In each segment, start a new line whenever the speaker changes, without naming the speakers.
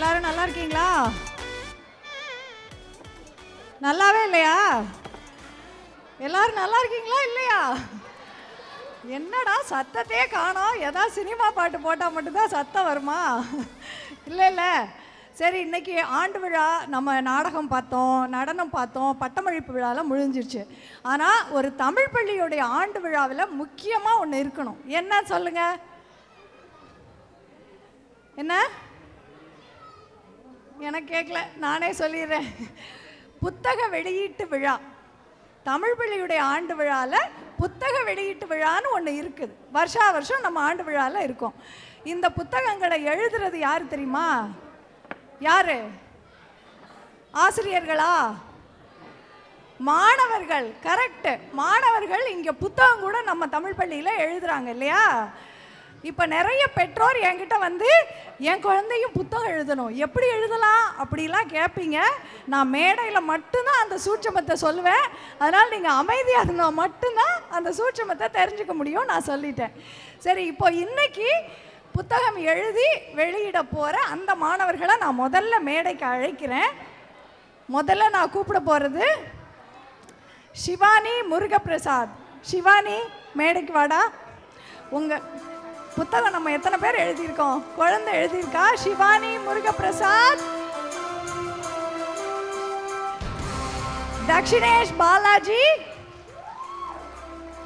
எல்லாரும் நல்லா இருக்கீங்களா? நல்லாவே இல்லையா? எல்லாரும் நல்லா இருக்கீங்களா இல்லையா? என்னடா சத்தத்தையே காணோம். ஏதாவது சினிமா பாட்டு போட்டால் மட்டும்தான் சத்தம் வருமா? இல்லை இல்லை. சரி இன்னைக்கு ஆண்டு விழா நம்ம நாடகம் பார்த்தோம் நடனம் பார்த்தோம் பட்டமளிப்பு விழாலாம் முடிஞ்சிருச்சு. ஆனால் ஒரு தமிழ் பள்ளியுடைய ஆண்டு விழாவில் முக்கியமாக ஒன்று இருக்கணும். என்ன சொல்லுங்க? என்ன? எனக்கு கேட்கல நானே சொல்லிடுறேன். புத்தக வெளியீட்டு விழா. தமிழ் பள்ளியுடைய ஆண்டு விழாவில் புத்தக வெளியீட்டு விழான்னு ஒன்று இருக்குது. வருஷா வருஷம் நம்ம ஆண்டு விழாவில் இருக்கோம். இந்த புத்தகங்களை எழுதுறது யார் தெரியுமா? யாரு? ஆசிரியர்களா? மாணவர்கள் கரெக்ட் மாணவர்கள் இங்கே புத்தகம் கூட நம்ம தமிழ் பள்ளியில் எழுதுறாங்க இல்லையா? இப்போ நிறைய பெற்றோர் என்கிட்ட வந்து என் குழந்தையும் புத்தகம் எழுதணும். எப்படி எழுதலாம்? அப்படிலாம் கேட்பீங்க நான் மேடையில் மட்டும்தான் அந்த சூட்சமத்தை சொல்லுவேன். அதனால் நீங்கள் அமைதியாக இருந்தால் மட்டும்தான் அந்த சூட்சமத்தை தெரிஞ்சுக்க முடியும் நான் சொல்லிட்டேன். சரி இப்போ இன்னைக்கு புத்தகம் எழுதி வெளியிட போகிற அந்த மாணவர்களை நான் முதல்ல மேடைக்கு அழைக்கிறேன். முதல்ல நான் கூப்பிட போகிறது சிவானி முருகப்பிரசாத். சிவானி மேடைக்கு வாடா. உங்கள் புத்தகம் நம்ம எத்தனை பேர் எழுதியிருக்கோம்? குழந்தை எழுதியிருக்கா? சிவானி முருகப்பிரசாத். தக்ஷிணேஷ் பாலாஜி.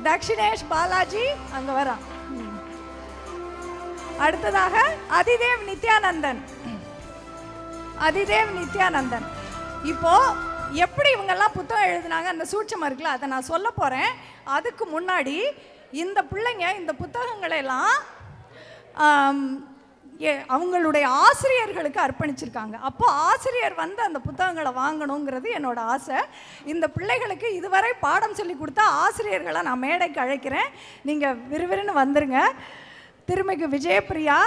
தக்ஷிணேஷ் பாலாஜி அங்க வரான் அடுத்ததாக அதிதேவ் நித்யானந்தன். அதிதேவ் நித்யானந்தன். இப்போ எப்படி இவங்கெல்லாம் புத்தகம் எழுதினாங்க? அந்த சூட்சம் இருக்குல்ல அதை நான் சொல்ல போகிறேன் அதுக்கு முன்னாடி இந்த பிள்ளைங்க இந்த புத்தகங்களை எல்லாம் ஏ- அவங்களுடைய ஆசிரியர்களுக்கு அர்ப்பணிச்சிருக்காங்க. அப்போ ஆசிரியர் வந்து அந்த புத்தகங்களை வாங்கணுங்கிறது என்னோட ஆசை. இந்த பிள்ளைகளுக்கு இதுவரை பாடம் சொல்லி கொடுத்தா ஆசிரியர்களை நான் மேடைக்கு அழைக்கிறேன். நீங்கள் விறுவிறுன்னு வந்துருங்க. திருமிகு விஜயபிரியா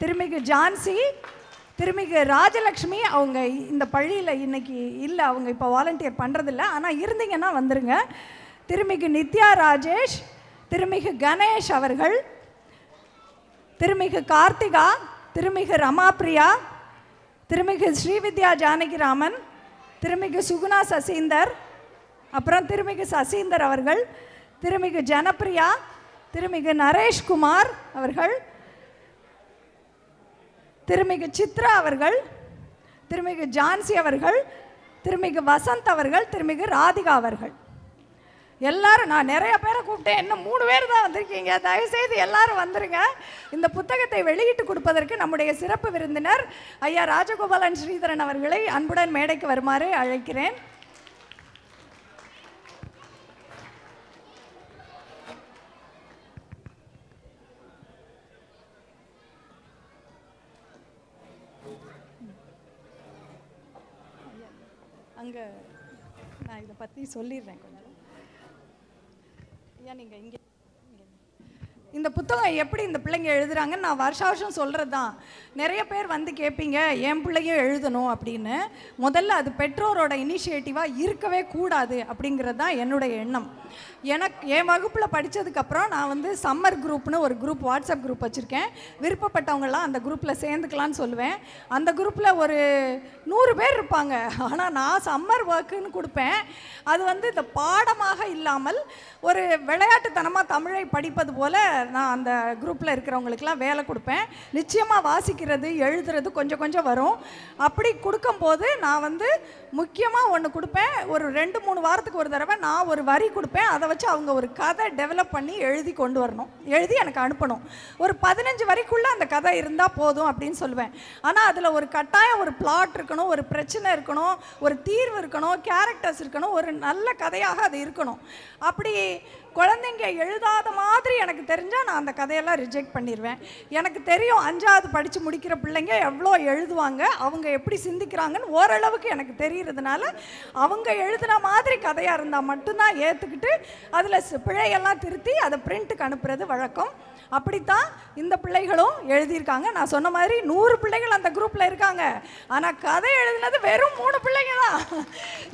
திருமிகு ஜான்சி திருமிகு ராஜலக்ஷ்மி அவங்க இந்த பள்ளியில் இன்னைக்கு இல்லை அவங்க இப்போ வாலண்டியர் பண்ணுறதில்ல ஆனால் இருந்தீங்கன்னா வந்துருங்க. திருமிகு நித்யா ராஜேஷ் திருமிகு கணேஷ் அவர்கள் திருமிகு கார்த்திகா திருமிகு ரமாபிரியா திருமிகு ஸ்ரீவித்யா ஜானகிராமன் திருமிகு சுகுணா சசீந்தர் அப்புறம் திருமிகு சசீந்தர் அவர்கள் திருமிகு ஜனப்பிரியா திருமிகு நரேஷ்குமார் அவர்கள் திருமிகு சித்ரா அவர்கள் திருமிகு ஜான்சி அவர்கள் திருமிகு வசந்த் அவர்கள் திருமிகு ராதிகா அவர்கள். எல்லாரும் நான் நிறைய பேரை கூப்பிட்டேன். இன்னும் மூணு பேர் தான் வந்திருக்கீங்க. தயவுசெய்து எல்லாரும் வந்துருங்க. இந்த புத்தகத்தை வெளியிட்டு கொடுப்பதற்கு நம்முடைய சிறப்பு விருந்தினர் ஐயா ராஜகோபாலன் ஸ்ரீதரன் அவர்களை அன்புடன் மேடைக்கு வருமாறு அழைக்கிறேன். அங்கே நான் இதை பற்றி சொல்லிடுறேன் கொஞ்சம் ஐயா நீங்கள் இங்கே இந்த புத்தகம் எப்படி இந்த பிள்ளைங்க எழுதுறாங்கன்னு நான் வருஷ வருஷம் சொல்கிறது தான் நிறைய பேர் வந்து கேட்பீங்க என் பிள்ளையும் எழுதணும் அப்படின்னு. முதல்ல அது பெற்றோரோட இனிஷியேட்டிவாக இருக்கவே கூடாது அப்படிங்கிறது தான் என்னுடைய எண்ணம். எனக்கு என் வகுப்பில் படித்ததுக்கப்புறம் நான் வந்து சம்மர் குரூப்னு ஒரு குரூப் வாட்ஸ்அப் குரூப் வச்சுருக்கேன். விருப்பப்பட்டவங்களாம் அந்த குரூப்பில் சேர்ந்துக்கலான்னு சொல்லுவேன். அந்த குரூப்பில் ஒரு நூறு பேர் இருப்பாங்க. ஆனால் நான் சம்மர் ஒர்க்குன்னு கொடுப்பேன். அது வந்து இந்த பாடமாக இல்லாமல் ஒரு விளையாட்டுத்தனமாக தமிழை படிப்பது போல் நான் அந்த குரூப்பில் இருக்கிறவங்களுக்கெல்லாம் வேலை கொடுப்பேன். நிச்சயமாக வாசிக்கிறது எழுதுறது கொஞ்சம் கொஞ்சம் வரும். அப்படி கொடுக்கும்போது நான் வந்து முக்கியமாக ஒன்று கொடுப்பேன். ஒரு ரெண்டு மூணு வாரத்துக்கு ஒரு தடவை நான் ஒரு வரி கொடுப்பேன். அதை வச்சு அவங்க ஒரு கதை டெவலப் பண்ணி எழுதி கொண்டு வரணும். எழுதி எனக்கு அனுப்பணும். ஒரு பதினஞ்சு வரிக்குள்ளே அந்த கதை இருந்தால் போதும் அப்படின்னு சொல்லுவேன். ஆனால் அதில் ஒரு கட்டாயம் ஒரு பிளாட் இருக்கணும் ஒரு பிரச்சனை இருக்கணும் ஒரு தீர்வு இருக்கணும் கேரக்டர்ஸ் இருக்கணும் ஒரு நல்ல கதையாக அது இருக்கணும். அப்படி குழந்தைங்க எழுதாத மாதிரி எனக்கு தெரிஞ்சால் நான் அந்த கதையெல்லாம் ரிஜெக்ட் பண்ணிடுவேன் எனக்கு தெரியும் அஞ்சாவது படித்து முடிக்கிற பிள்ளைங்க எவ்வளோ எழுதுவாங்க அவங்க எப்படி சிந்திக்கிறாங்கன்னு ஓரளவுக்கு எனக்கு தெரிகிறதுனால அவங்க எழுதுன மாதிரி கதையாக இருந்தால் மட்டும்தான் ஏற்றுக்கிட்டு அதில் பிழையெல்லாம் திருத்தி அதை பிரிண்ட்டுக்கு அனுப்புறது வழக்கம். அப்படித்தான் இந்த பிள்ளைகளும் எழுதியிருக்காங்க. நான் சொன்ன மாதிரி நூறு பிள்ளைகள் அந்த குரூப்பில் இருக்காங்க. ஆனால் கதை எழுதினது வெறும் மூணு பிள்ளைங்க தான்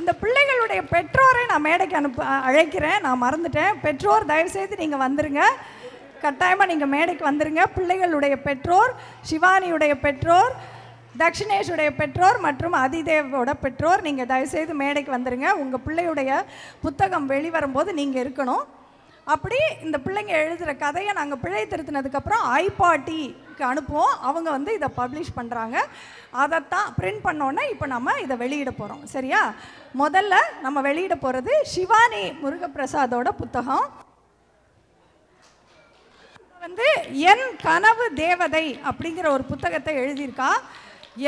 இந்த பிள்ளைகளுடைய பெற்றோரை நான் மேடைக்கு அனுப்ப அழைக்கிறேன். நான் மறந்துட்டேன். பெற்றோர் தயவுசெய்து நீங்கள் வந்துருங்க. கட்டாயமாக நீங்கள் மேடைக்கு வந்துருங்க. பிள்ளைகளுடைய பெற்றோர் சிவானியுடைய பெற்றோர் தக்ஷினேஷுடைய பெற்றோர் மற்றும் அதிதேவோட பெற்றோர் நீங்கள் தயவுசெய்து மேடைக்கு வந்துடுங்க உங்கள் பிள்ளையுடைய புத்தகம் வெளிவரும்போது நீங்கள் இருக்கணும். அப்படி இந்த பிள்ளைங்க எழுதுகிற கதையை நாங்கள் பிழை திருத்தினதுக்கப்புறம் ஐபாட்டிக்கு அனுப்புவோம். அவங்க வந்து இதை பப்ளிஷ் பண்ணுறாங்க அதைத்தான் பிரிண்ட் பண்ணோன்னே இப்போ நம்ம இதை வெளியிட போகிறோம் சரியா? முதல்ல நம்ம வெளியிட போகிறது சிவானி முருகப்பிரசாதோட புத்தகம். வந்து என் கனவு தேவதை அப்படிங்கிற ஒரு புத்தகத்தை எழுதியிருக்கா.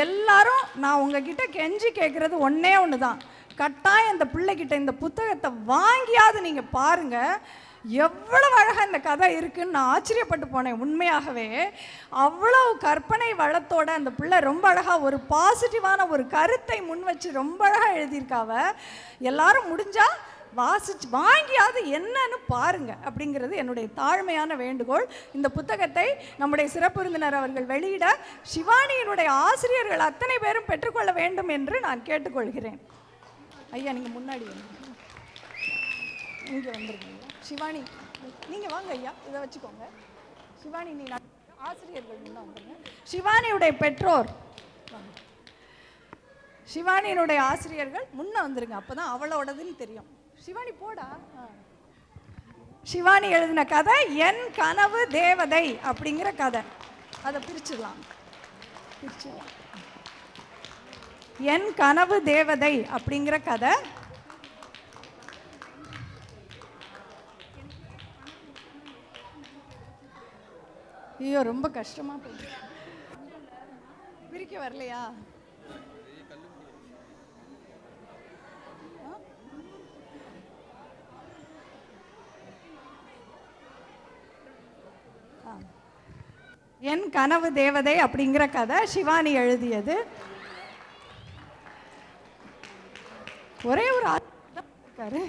எல்லாரும் நான் உங்ககிட்ட கெஞ்சி கேட்குறது ஒன்றே ஒன்று தான் கட்டாயம் இந்த பிள்ளைகிட்ட இந்த புத்தகத்தை வாங்கியாவது நீங்கள் பாருங்கள் எவ்வளவு அழகாக இந்த கதை இருக்குன்னு நான் ஆச்சரியப்பட்டு போனேன். உண்மையாகவே அவ்வளவு கற்பனை வளத்தோட அந்த பிள்ளை ரொம்ப அழகாக ஒரு பாசிட்டிவான ஒரு கருத்தை முன் வச்சு ரொம்ப அழகாக எழுதியிருக்காவ எல்லாரும் முடிஞ்சா வாசிச்சு வாங்கியாவது என்னன்னு பாருங்க அப்படிங்கிறது என்னுடைய தாழ்மையான வேண்டுகோள். இந்த புத்தகத்தை நம்முடைய சிறப்பு விருந்தினர் அவர்கள் வெளியிட சிவானியினுடைய ஆசிரியர்கள் அத்தனை பேரும் பெற்றுக்கொள்ள வேண்டும் என்று நான் கேட்டுக்கொள்கிறேன். ஐயா நீங்கள் முன்னாடி இங்கே வந்துருங்க சிவானி நீங்கள் வாங்க ஐயா இதை வச்சுக்கோங்க. சிவானி நீ நான் ஆசிரியர்கள் முன்ன வந்துருங்க. சிவானியுடைய பெற்றோர் சிவானியினுடைய ஆசிரியர்கள் முன்னே வந்துருங்க. அப்பதான் அவளோடதுன்னு தெரியும். சிவானி போடா. ஆ. சிவானி எழுதின கதை என் கனவு தேவதை அப்படிங்கிற கதை. அதை பிரிச்சிடலாம். பிரிச்சிடலாம். என் கனவு தேவதை அப்படிங்கிற கதை. ஐயோ ரொம்ப கஷ்டமா போகுது பிரிக்க வரலையா? என் கனவு தேவதை அப்படிங்கிற கதை சிவானி எழுதியது. ஒரே ஒரு ஆள் இருக்காரு.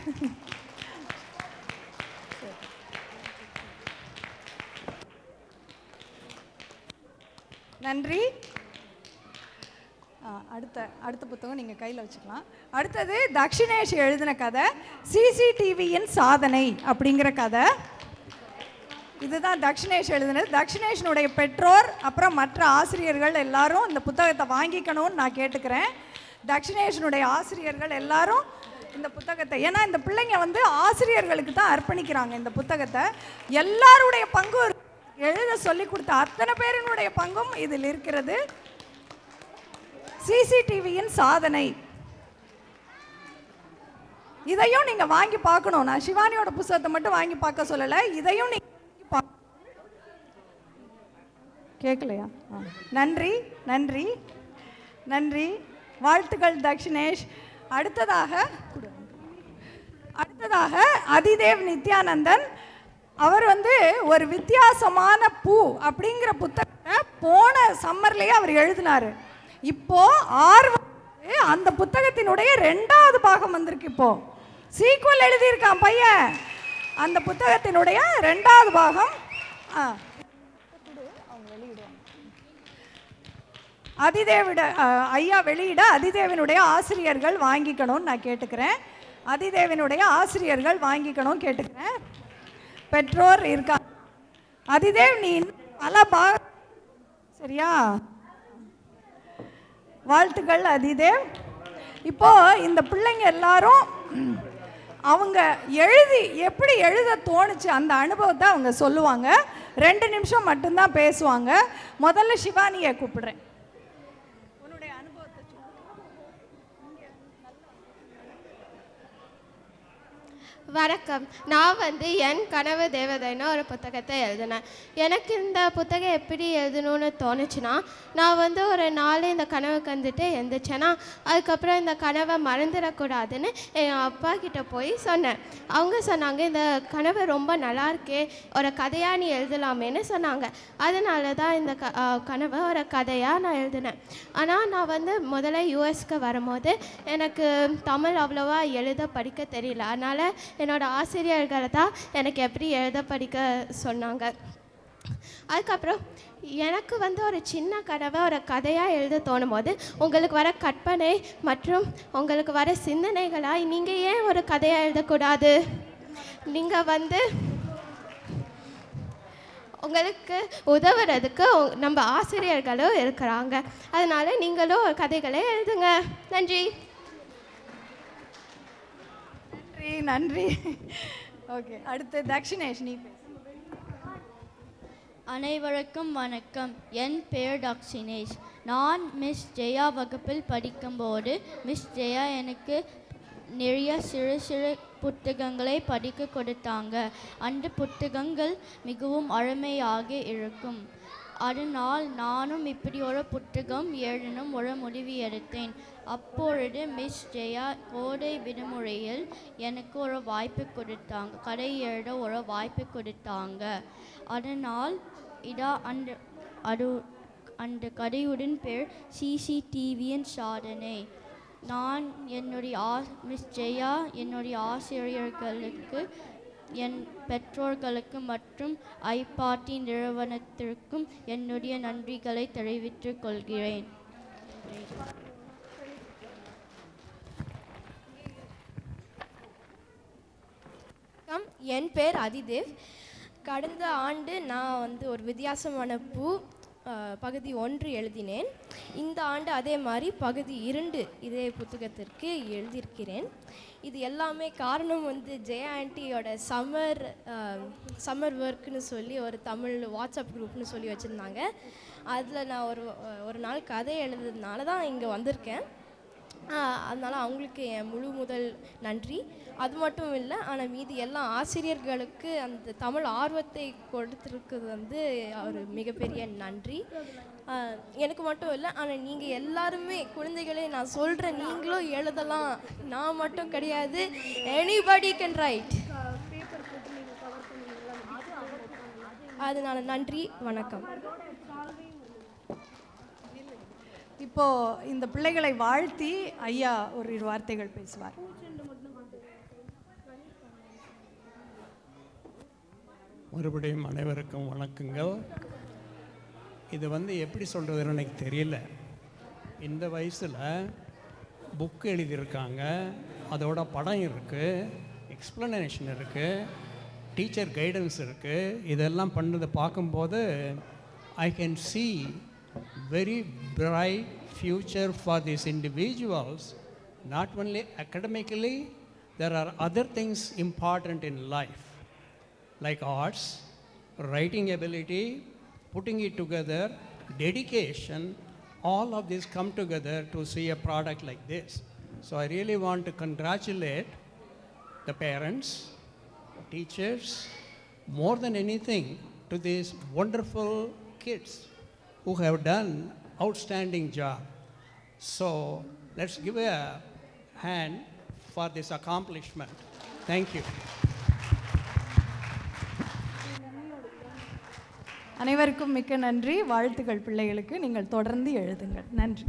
நன்றி. அடுத்த அடுத்த புத்தகம் நீங்கள் கையில் வச்சுக்கலாம். அடுத்தது தக்ஷிணேஷ் எழுதின கதை சிசிடிவியின் சாதனை அப்படிங்கிற கதை. இதுதான் தக்ஷிணேஷ் எழுதினது. தக்ஷிணேஷனுடைய பெற்றோர் அப்புறம் மற்ற ஆசிரியர்கள் எல்லாரும் இந்த புத்தகத்தை வாங்கிக்கணும்னு நான் கேட்டுக்கிறேன். தக்ஷிணேஷனுடைய ஆசிரியர்கள் எல்லாரும் இந்த புத்தகத்தை ஏன்னா இந்த பிள்ளைங்க வந்து ஆசிரியர்களுக்கு தான் அர்ப்பணிக்கிறாங்க இந்த புத்தகத்தை. எல்லாருடைய பங்கும் எழுத சொல்லி கொடுத்த அத்தனை பேரினுடைய பங்கும் இதில் இருக்கிறது. சிசிடிவியின் சாதனை. இதையும் நீங்க வாங்கி பார்க்கணும். நான் சிவானியோட புத்தகத்தை மட்டும் வாங்கி பார்க்க சொல்லலை. இதையும் நீங்க கேட்கலையா நன்றி நன்றி நன்றி. வாழ்த்துக்கள் தக்ஷினேஷ் அடுத்ததாக அடுத்ததாக அதிதேவ் நித்யானந்தன். அவர் வந்து ஒரு வித்தியாசமான பூ அப்படிங்கிற புத்தகத்தை போன சம்மர்லேயே அவர் எழுதினாரு. இப்போ ஆர்வம் அந்த புத்தகத்தினுடைய ரெண்டாவது பாகம் வந்திருக்கு இப்போ. சீக்குவல் எழுதியிருக்கான் பையன். அந்த புத்தகத்தினுடைய ரெண்டாவது பாகம். ஆ. அதிதேவிட ஐயா வெளியிட அதிதேவனுடைய ஆசிரியர்கள் வாங்கிக்கணும்னு நான் கேட்டுக்கிறேன். அதிதேவனுடைய ஆசிரியர்கள் வாங்கிக்கணும் கேட்டுக்கிறேன். பெற்றோர் இருக்கா? அதிதேவ் நீ பல பா சரியா? வாழ்த்துக்கள் அதிதேவ். இப்போ இந்த பிள்ளைங்க எல்லாரும் அவங்க எழுதி எப்படி எழுத தோணுச்சு அந்த அனுபவத்தை அவங்க சொல்லுவாங்க. ரெண்டு நிமிஷம் மட்டும்தான் பேசுவாங்க. முதல்ல சிவானியை கூப்பிடுறேன் உன்னுடைய அனுபவத்தை சொல்லு.
வணக்கம். நான் வந்து என் கனவு தேவதைன்னு ஒரு புத்தகத்தை எழுதினேன். எனக்கு இந்த புத்தகம் எப்படி எழுதணும்னு தோணுச்சுன்னா நான் வந்து ஒரு நாள் இந்த கனவு கண்டுட்டு எழுந்திரிச்சேன்னா அதுக்கப்புறம் இந்த கனவை மறந்துடக்கூடாதுன்னு என் அப்பா கிட்ட போய் சொன்னேன். அவங்க சொன்னாங்க இந்த கனவு ரொம்ப நல்லா இருக்கே ஒரு கதையாக நீ எழுதலாமேன்னு சொன்னாங்க. அதனால தான் இந்த க கனவை ஒரு கதையாக நான் எழுதினேன். ஆனால் நான் வந்து முதல்ல யூஎஸ்க்கு வரும்போது எனக்கு தமிழ் அவ்வளோவா எழுத படிக்க தெரியல. அதனால் என்னோடய ஆசிரியர்கள் தான் எனக்கு எப்படி எழுத படிக்க சொன்னாங்க. அதுக்கப்புறம் எனக்கு வந்து ஒரு சின்ன கனவை ஒரு கதையாக எழுத தோணும் போது உங்களுக்கு வர கற்பனை மற்றும் உங்களுக்கு வர சிந்தனைகளாக நீங்கள் ஏன் ஒரு கதையாக எழுதக்கூடாது? நீங்கள் வந்து உங்களுக்கு உதவுறதுக்கு நம்ம ஆசிரியர்களும் இருக்கிறாங்க. அதனால நீங்களும் கதைகளை எழுதுங்க. நன்றி.
நன்றி நன்றி. ஓகே அடுத்து தக்ஷினேஷ் நீ
அனைவருக்கும் வணக்கம். என் பெயர் தக்ஷினேஷ் நான் மிஸ் ஜெயா வகுப்பில் படிக்கும்போது மிஸ் ஜெயா எனக்கு நிறைய சிறு சிறு புத்தகங்களை படிக்க கொடுத்தாங்க. அந்த புத்தகங்கள் மிகவும் அருமையாக இருக்கும். அதனால் நானும் இப்படி ஒரு புத்தகம் எழுதணும் ஒரு முடிவு எடுத்தேன். அப்பொழுது மிஸ் ஜெயா கோடை விடுமுறையில் எனக்கு ஒரு வாய்ப்பு கொடுத்தாங்க. கதை எழுத ஒரு வாய்ப்பு கொடுத்தாங்க. அதனால் இதா அந்த அது அந்த கதையுடன் பேர் சிசிடிவியின் சாதனை. நான் என்னுடைய ஆ மிஸ் ஜெயா என்னுடைய ஆசிரியர்களுக்கு என் பெற்றோர்களுக்கு மற்றும் ஐபாட்டி நிறுவனத்திற்கும் என்னுடைய நன்றிகளை தெரிவித்துக் கொள்கிறேன்.
என் பேர் அதிதேவ். கடந்த ஆண்டு நான் வந்து ஒரு வித்தியாசமான பூ பகுதி ஒன்று எழுதினேன். இந்த ஆண்டு அதே மாதிரி பகுதி இரண்டு இதே புத்தகத்திற்கு எழுதியிருக்கிறேன். இது எல்லாமே காரணம் வந்து ஜெயா ஆண்டியோட சம்மர் சம்மர் ஒர்க்குன்னு சொல்லி ஒரு தமிழ் வாட்ஸ்அப் குரூப்னு சொல்லி வச்சுருந்தாங்க. அதில் நான் ஒரு ஒரு நாள் கதை எழுதுறதுனால தான் இங்கே வந்திருக்கேன். அதனால அவங்களுக்கு என் முழு முதல் நன்றி. அது மட்டும் இல்லை ஆனால் மீதி எல்லா ஆசிரியர்களுக்கு அந்த தமிழ் ஆர்வத்தை கொடுத்துருக்குது வந்து ஒரு மிகப்பெரிய நன்றி. எனக்கு மட்டும் இல்லை ஆனால் நீங்கள் எல்லாருமே குழந்தைகளே நான் சொல்கிறேன் நீங்களும் எழுதலாம். நான் மட்டும் கிடையாது எனிபடி கேன் ரைட் அதனால நன்றி வணக்கம்.
இப்போ இந்த பிள்ளைகளை வாழ்த்தி ஐயா ஒரு இரு வார்த்தைகள் பேசுவார்.
மறுபடியும் அனைவருக்கும் வணக்கங்கள். இது வந்து எப்படி சொல்கிறதுன்னு எனக்கு தெரியல. இந்த வயசில் புக் எழுதியிருக்காங்க. அதோட படம் இருக்குது எக்ஸ்ப்ளனேஷன் இருக்குது டீச்சர் கைடன்ஸ் இருக்குது இதெல்லாம் பண்ணதை பார்க்கும்போது I can see very bright future for these individuals not only academically there are other things important in life like arts, writing ability, putting it together, dedication, all of this come together to see a product like this. So I really want to congratulate the parents, teachers, more than anything, to these wonderful kids who have done outstanding job. So let's give a hand for this accomplishment. Thank you.
அனைவருக்கும் மிக்க நன்றி வாழ்த்துக்கள் பிள்ளைகளுக்கு நீங்கள் தொடர்ந்து எழுதுங்கள் நன்றி